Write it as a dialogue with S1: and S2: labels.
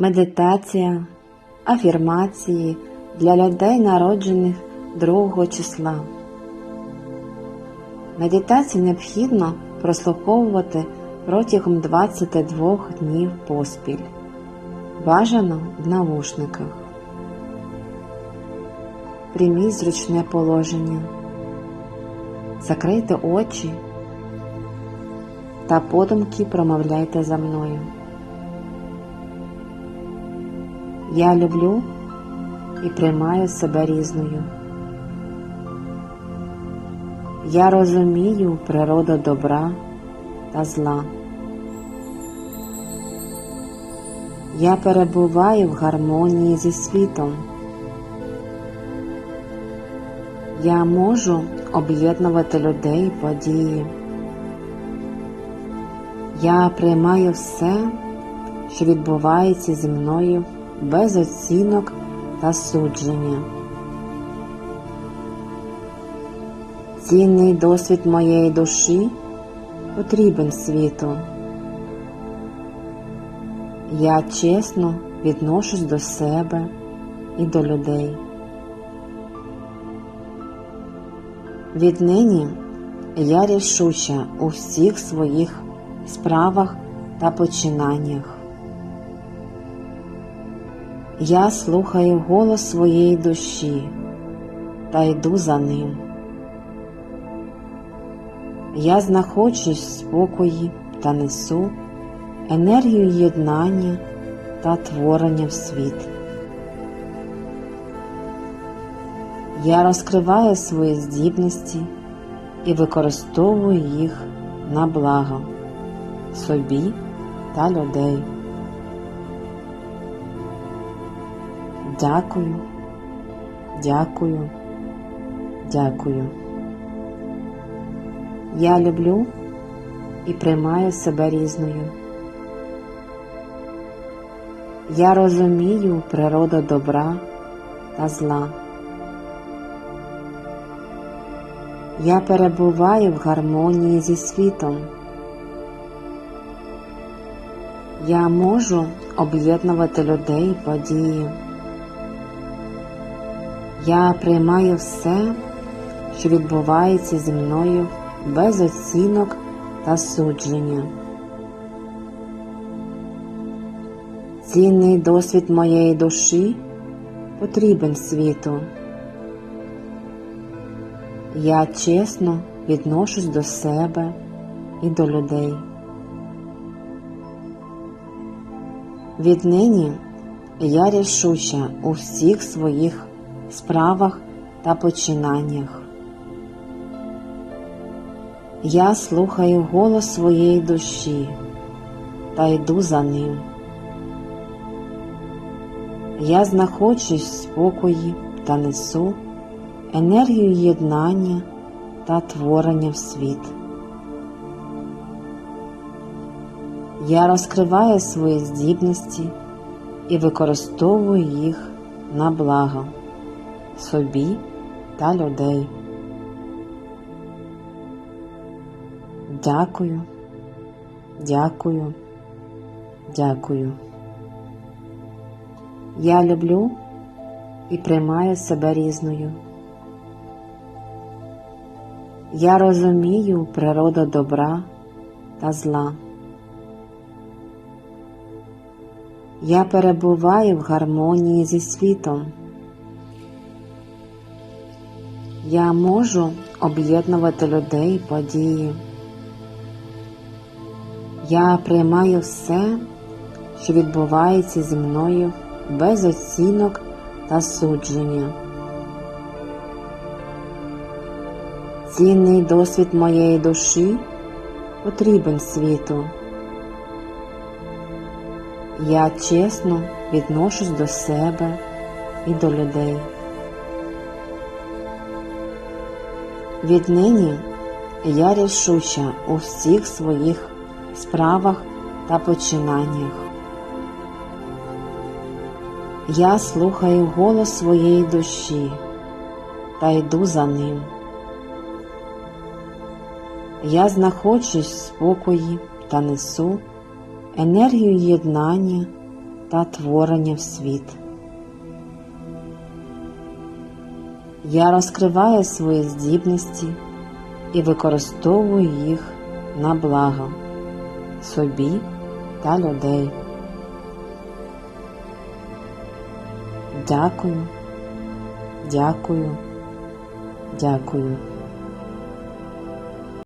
S1: Медитація, афірмації для людей, народжених 2 числа. Медитацію необхідно прослуховувати протягом 22 днів поспіль. Бажано в навушниках. Прийміть зручне положення. Закрийте очі та подумки промовляйте за мною. Я люблю і приймаю себе різною. Я розумію природу добра та зла. Я перебуваю в гармонії зі світом. Я можу об'єднувати людей і події. Я приймаю все, що відбувається зі мною без оцінок та судження. Цінний досвід моєї душі потрібен світу. Я чесно відношусь до себе і до людей. Віднині я рішуча у всіх своїх справах та починаннях. Я слухаю голос своєї душі та йду за ним. Я знаходжусь в спокої та несу енергію єднання та творення в світ. Я розкриваю свої здібності і використовую їх на благо собі та людей. Дякую, дякую, дякую. Я люблю і приймаю себе різною. Я розумію природу добра та зла. Я перебуваю в гармонії зі світом. Я можу об'єднувати людей і події. Я приймаю все, що відбувається зі мною без оцінок та судження. Цінний досвід моєї душі потрібен світу. Я чесно відношусь до себе і до людей. Віднині я рішуча у всіх своїх справах та починаннях. Я слухаю голос своєї душі та йду за ним. Я знаходжусь в спокої та несу енергію єднання та творення в світ. Я розкриваю свої здібності і використовую їх на благо собі та людей. Дякую, дякую, дякую. Я люблю і приймаю себе різною. Я розумію природу добра та зла. Я перебуваю в гармонії зі світом. Я можу об'єднувати людей і події. Я приймаю все, що відбувається зі мною без оцінок та судження. Цінний досвід моєї душі потрібен світу. Я чесно відношусь до себе і до людей. Віднині я рішуча у всіх своїх справах та починаннях. Я слухаю голос своєї душі та йду за ним. Я знаходжусь в спокої та несу енергію єднання та творення в світ. Я розкриваю свої здібності і використовую їх на благо собі та людей. Дякую, дякую, дякую.